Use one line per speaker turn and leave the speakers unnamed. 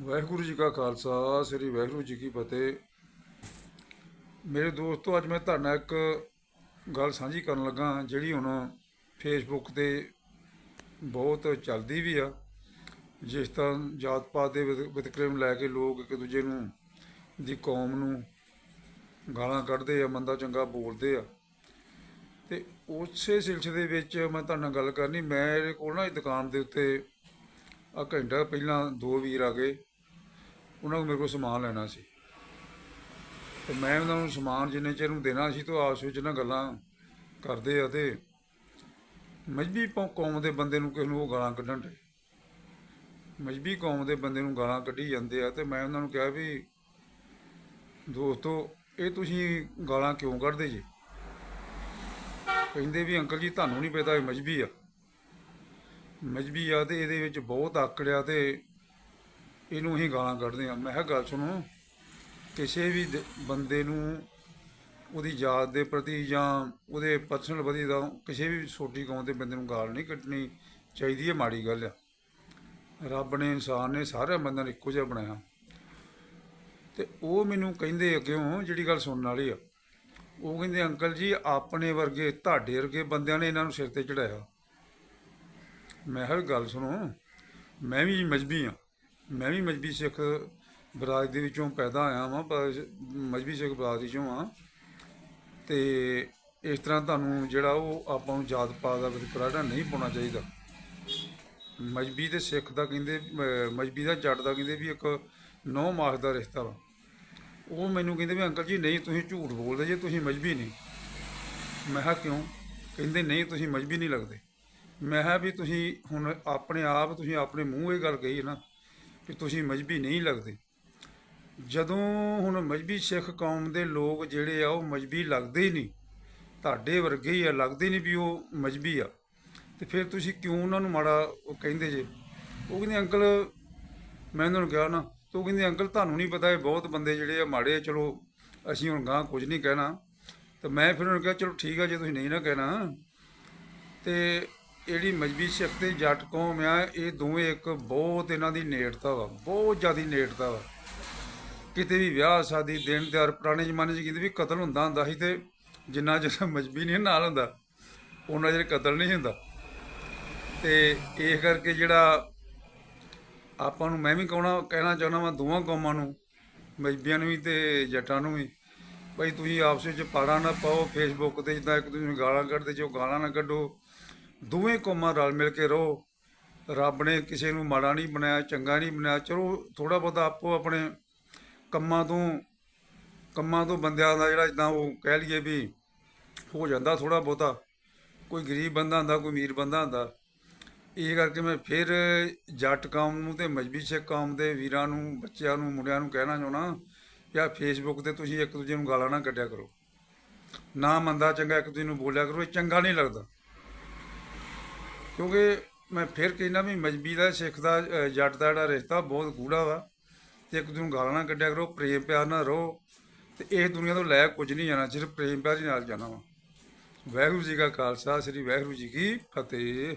ਵਾਹਿਗੁਰੂ ਜੀ ਕਾ ਖਾਲਸਾ, ਸ੍ਰੀ ਵਾਹਿਗੁਰੂ ਜੀ ਕੀ ਫਤਿਹ। ਮੇਰੇ ਦੋਸਤੋ, ਅੱਜ ਮੈਂ ਤੁਹਾਡੇ ਇੱਕ ਗੱਲ ਸਾਂਝੀ ਕਰਨ ਲੱਗਾ ਜਿਹੜੀ ਹੁਣ ਫੇਸਬੁੱਕ ਤੇ ਬਹੁਤ ਚੱਲਦੀ ਵੀ ਆ। ਜਿਸ ਤਰ੍ਹਾਂ ਜਾਤ ਪਾਤ ਦੇ ਵਿਤ- ਲੈ ਕੇ ਲੋਕ ਇੱਕ ਦੂਜੇ ਨੂੰ, ਦੀ ਕੌਮ ਨੂੰ ਗਾਲਾਂ ਕੱਢਦੇ ਆ, ਮੰਦਾ ਚੰਗਾ ਬੋਲਦੇ ਆ। ਤੇ ਉਸੇ ਸਿਲਸਿਲੇ ਵਿੱਚ ਮੈਂ ਤੁਹਾਡੇ ਨਾਲ ਗੱਲ ਕਰਨੀ ਮੇਰੇ ਕੋਲ ਨਾ ਇੱਕ ਦੁਕਾਨ ਦੇ ਉੱਤੇ ਆ ਘੰਟਾ ਪਹਿਲਾਂ ਦੋ ਵੀਰ ਆ ਗਏ। ਉਹਨਾਂ ਨੂੰ ਮੇਰੇ ਕੋਲ ਸਮਾਨ ਲੈਣਾ ਸੀ। ਤੇ ਮੈਂ ਉਹਨਾਂ ਨੂੰ ਸਮਾਨ ਜਿੰਨੇ ਚਿਰ ਨੂੰ ਦੇਣਾ ਸੀ ਤਾਂ ਆਪਸ ਵਿੱਚ ਨਾ ਗੱਲਾਂ ਕਰਦੇ ਆ ਤੇ ਮਜਬੀ ਕੌਮ ਦੇ ਬੰਦੇ ਨੂੰ ਕਿਸ ਨੂੰ ਉਹ ਗਾਲਾਂ ਕੱਢਣ ਦੇ ਮਜਬੀ ਕੌਮ ਦੇ ਬੰਦੇ ਨੂੰ ਗਾਲਾਂ ਕੱਢੀ ਜਾਂਦੇ ਆ ਤੇ ਮੈਂ ਉਹਨਾਂ ਨੂੰ ਕਿਹਾ ਵੀ, ਦੋਸਤੋ, ਇਹ ਤੁਸੀਂ ਗਾਲਾਂ ਕਿਉਂ ਕੱਢਦੇ ਜੀ? ਕਹਿੰਦੇ ਵੀ, ਅੰਕਲ ਜੀ, ਤੁਹਾਨੂੰ ਨਹੀਂ ਪਤਾ ਇਹ ਮਜਬੀ ਆ। ਮਜਬੀ ਆ ਤੇ ਇਹਦੇ ਵਿੱਚ ਬਹੁਤ ਆਕੜਿਆ ਤੇ ਇਹਨੂੰ ਅਸੀਂ ਗਾਲਾਂ ਕੱਢਦੇ ਆ। ਮੈਂ ਕਿਹਾ, ਗੱਲ ਸੁਣੋ, ਕਿਸੇ ਵੀ ਦ- ਬੰਦੇ ਨੂੰ ਉਹਦੀ ਜਾਤ ਦੇ ਪ੍ਰਤੀ ਜਾਂ ਉਹਦੇ ਪਰਸਨਲ ਵਧੀ ਦਾ ਕਿਸੇ ਵੀ ਛੋਟੀ ਕੌਮ ਦੇ ਬੰਦੇ ਨੂੰ ਗਾਲ ਨਹੀਂ ਕੱਢਣੀ ਚਾਹੀਦੀ ਹੈ ਮਾੜੀ ਗੱਲ ਆ। ਰੱਬ ਨੇ, ਇਨਸਾਨ ਨੇ ਸਾਰੇ ਬੰਦਿਆਂ ਨੂੰ ਇੱਕੋ ਜਿਹਾ ਬਣਾਇਆ। ਤੇ ਉਹ ਮੈਨੂੰ ਕਹਿੰਦੇ ਅੱਗਿਓਂ ਜਿਹੜੀ ਗੱਲ ਸੁਣਨ ਵਾਲੀ ਆ। ਉਹ ਕਹਿੰਦੇ, ਅੰਕਲ ਜੀ, ਆਪਣੇ ਵਰਗੇ, ਤੁਹਾਡੇ ਵਰਗੇ ਬੰਦਿਆਂ ਨੇ ਇਹਨਾਂ ਨੂੰ ਸਿਰ ਤੇ ਚੜਾਇਆ। ਮੈਂ ਕਿਹਾ ਗੱਲ ਸੁਣੋ, ਮੈਂ ਵੀ ਮਜਬੀ ਹਾਂ। ਮੈਂ ਵੀ ਮਜਬੀ ਸਿੱਖ ਬਰਾਦਰੀ ਦੇ ਵਿੱਚੋਂ ਪੈਦਾ ਆਇਆ ਵਾਂ, ਪਰ ਮਜਬੀ ਸਿੱਖ ਬਰਾਦਰੀ ਚੋਂ ਹਾਂ। ਤੇ ਇਸ ਤਰ੍ਹਾਂ ਤੁਹਾਨੂੰ ਜਿਹੜਾ ਉਹ ਆਪਾਂ ਨੂੰ ਜਾਤ ਪਾਤ ਦਾ ਵਿਤਕਰਾ ਨਹੀਂ ਪਾਉਣਾ ਚਾਹੀਦਾ। ਮਜਬੀ ਤੇ ਸਿੱਖ ਦਾ ਕਹਿੰਦੇ ਮਜਬੀ ਦਾ ਜੱਟ ਦਾ ਕਹਿੰਦੇ ਵੀ ਇੱਕ ਨੌ ਮਾਸ ਦਾ ਰਿਸ਼ਤਾ ਵਾ। ਉਹ ਮੈਨੂੰ ਕਹਿੰਦੇ ਵੀ ਅੰਕਲ ਜੀ, ਨਹੀਂ ਤੁਸੀਂ ਝੂਠ ਬੋਲਦੇ ਜੇ, ਤੁਸੀਂ ਮਜਬੀ ਨਹੀਂ। ਮੈਂ ਕਿਹਾ ਕਿਉਂ? ਕਹਿੰਦੇ ਨਹੀਂ, ਤੁਸੀਂ ਮਜਬੀ ਨਹੀਂ ਲੱਗਦੇ। ਮੈਂ ਕਿਹਾ ਵੀ ਤੁਸੀਂ ਹੁਣ ਆਪਣੇ ਆਪ, ਤੁਸੀਂ ਆਪਣੇ ਮੂੰਹ ਇਹ ਗੱਲ ਕਹੀ ਨਾ ਕਿ ਤੁਸੀਂ ਮਜਬੀ ਨਹੀਂ ਲੱਗਦੇ। ਜਦੋਂ ਹੁਣ ਮਜਬੀ ਸਿੱਖ ਕੌਮ ਦੇ ਲੋਕ ਜਿਹੜੇ ਆ, ਉਹ ਮਜਬੀ ਲੱਗਦੇ ਹੀ ਨਹੀਂ। ਤੁਹਾਡੇ ਵਰਗੇ ਹੀ ਆ, ਲੱਗਦੇ ਨਹੀਂ ਵੀ ਉਹ ਮਜਬੀ ਆ। ਤੇ ਫਿਰ ਤੁਸੀਂ ਕਿਉਂ ਉਹਨਾਂ ਨੂੰ ਮਾੜਾ ਉਹ ਕਹਿੰਦੇ ਜੇ? ਉਹ ਕਹਿੰਦੇ, ਅੰਕਲ, ਮੈਂ ਉਹਨਾਂ ਨੂੰ ਕਿਹਾ ਨਾ, ਤੇ ਉਹ ਕਹਿੰਦੇ, ਅੰਕਲ, ਤੁਹਾਨੂੰ ਨਹੀਂ ਪਤਾ ਇਹ ਬਹੁਤ ਬੰਦੇ ਜਿਹੜੇ ਆ ਮਾੜੇ ਆ, ਚਲੋ ਅਸੀਂ ਹੁਣ ਗਾਂ ਕੁਝ ਨਹੀਂ ਕਹਿਣਾ। ਤੇ ਮੈਂ ਫਿਰ ਉਹਨਾਂ ਨੂੰ ਕਿਹਾ, ਚਲੋ ਠੀਕ ਆ, ਜੇ ਤੁਸੀਂ ਨਹੀਂ ਨਾ ਕਹਿਣਾ। ਤੇ ਜਿਹੜੀ ਮਜਬੀ ਸਿੱਖ ਤੇ ਜੱਟ ਕੌਮ ਆ, ਇਹ ਦੋਵੇਂ ਇੱਕ ਬਹੁਤ ਇਹਨਾਂ ਦੀ ਨੇੜਤਾ ਵਾ, ਬਹੁਤ ਜ਼ਿਆਦੀ ਨੇੜਤਾ ਵਾ। ਕਿਤੇ ਵੀ ਵਿਆਹ, ਸ਼ਾਦੀ, ਦਿਨ ਤਿਆਰ ਪੁਰਾਣੇ ਜ਼ਮਾਨੇ 'ਚ ਕਹਿੰਦੇ ਵੀ ਕਤਲ ਹੁੰਦਾ ਹੁੰਦਾ ਸੀ ਤੇ ਜਿੰਨਾ ਚਿਰ ਮਜਬੀ ਨਹੀਂ ਨਾਲ ਹੁੰਦਾ ਉਹਨਾਂ ਚਿਰ ਕਤਲ ਨਹੀਂ ਹੁੰਦਾ। ਤੇ ਇਹ ਕਰਕੇ ਜਿਹੜਾ ਆਪਾਂ ਨੂੰ ਮੈਂ ਵੀ ਕਹਣਾ, ਕਹਿਣਾ ਚਾਹੁੰਦਾ ਵਾਂ ਦੋਵਾਂ ਕੌਮਾਂ ਨੂੰ, ਮਜਬੀਆਂ ਨੂੰ ਵੀ ਤੇ ਜੱਟਾਂ ਨੂੰ ਵੀ ਭਾਈ ਤੁਸੀਂ ਆਪਸ ਵਿੱਚ ਪਾੜਾ ਨਾ ਪਾਓ ਫੇਸਬੁੱਕ ਤੇ ਜਿੱਦਾਂ ਇੱਕ ਦੂਜੇ ਨੂੰ ਗਾਲਾਂ ਕੱਢਦੇ ਜੋ ਗਾਲਾਂ ਨਾ ਕੱਢੋ ਦੋਵੇਂ ਕੌਮਾਂ ਰਲ ਮਿਲ ਕੇ ਰਹੋ। ਰੱਬ ਨੇ ਕਿਸੇ ਨੂੰ ਮਾੜਾ ਨਹੀਂ ਬਣਾਇਆ, ਚੰਗਾ ਨਹੀਂ ਬਣਾਇਆ। ਚਲੋ ਥੋੜਾ ਬਹੁਤਾ ਆਪੋ ਆਪਣੇ ਕੰਮਾਂ ਤੋਂ ਕੰਮਾਂ ਤੋਂ ਬੰਦਿਆਂ ਦਾ ਜਿਹੜਾ ਜਿੱਦਾਂ ਉਹ ਕਹਿ ਲਈਏ ਵੀ ਹੋ ਜਾਂਦਾ ਥੋੜਾ ਬਹੁਤਾ। ਕੋਈ ਗਰੀਬ ਬੰਦਾ ਹੁੰਦਾ, ਕੋਈ ਅਮੀਰ ਬੰਦਾ ਹੁੰਦਾ। ਇਹ ਕਰਕੇ ਮੈਂ ਫਿਰ ਜੱਟ ਕੌਮ ਨੂੰ ਤੇ ਮਜਬੀ ਸਿੱਖ ਕੌਮ ਦੇ ਵੀਰਾਂ ਨੂੰ, ਬੱਚਿਆਂ ਨੂੰ, ਮੁੰਡਿਆਂ ਨੂੰ ਕਹਿਣਾ ਚਾਹੁੰਦਾ ਜਾਂ ਫੇਸਬੁੱਕ ਤੇ ਤੁਸੀਂ ਇੱਕ ਦੂਜੇ ਨੂੰ ਗਾਲਾਂ ਨਾ ਕੱਢਿਆ ਕਰੋ। ਨਾ ਮੰਦਾ ਚੰਗਾ ਇੱਕ ਦੂਜੇ ਨੂੰ ਬੋਲਿਆ ਕਰੋ, ਇਹ ਚੰਗਾ ਨਹੀਂ ਲੱਗਦਾ। ਕਿਉਂਕਿ ਮੈਂ ਫਿਰ ਕਹਿੰਦਾ ਵੀ ਮਜਬੀ ਦਾ ਸਿੱਖ ਦਾ ਅ, ਜੱਟ ਦਾ ਜਿਹੜਾ ਰਿਸ਼ਤਾ ਬਹੁਤ ਗੂੜਾ ਵਾ। ਤੇ ਇੱਕ ਦੂਜੇ ਨੂੰ ਗਾਲਾਂ ਨਾ ਕੱਢਿਆ ਕਰੋ ਪ੍ਰੇਮ ਪਿਆਰ ਨਾਲ ਰਹੋ ਤੇ ਇਹ ਦੁਨੀਆ ਤੋਂ ਲੈ ਕੁਝ ਨਹੀਂ ਜਾਣਾ ਸਿਰਫ ਪ੍ਰੇਮ ਪਿਆਰ ਹੀ ਨਾਲ ਜਾਣਾ ਵਾ। ਵਾਹਿਗੁਰੂ ਜੀ ਕਾ ਖਾਲਸਾ ਸ੍ਰੀ ਵਾਹਿਗੁਰੂ ਜੀ ਕੀ ਫਤਿਹ।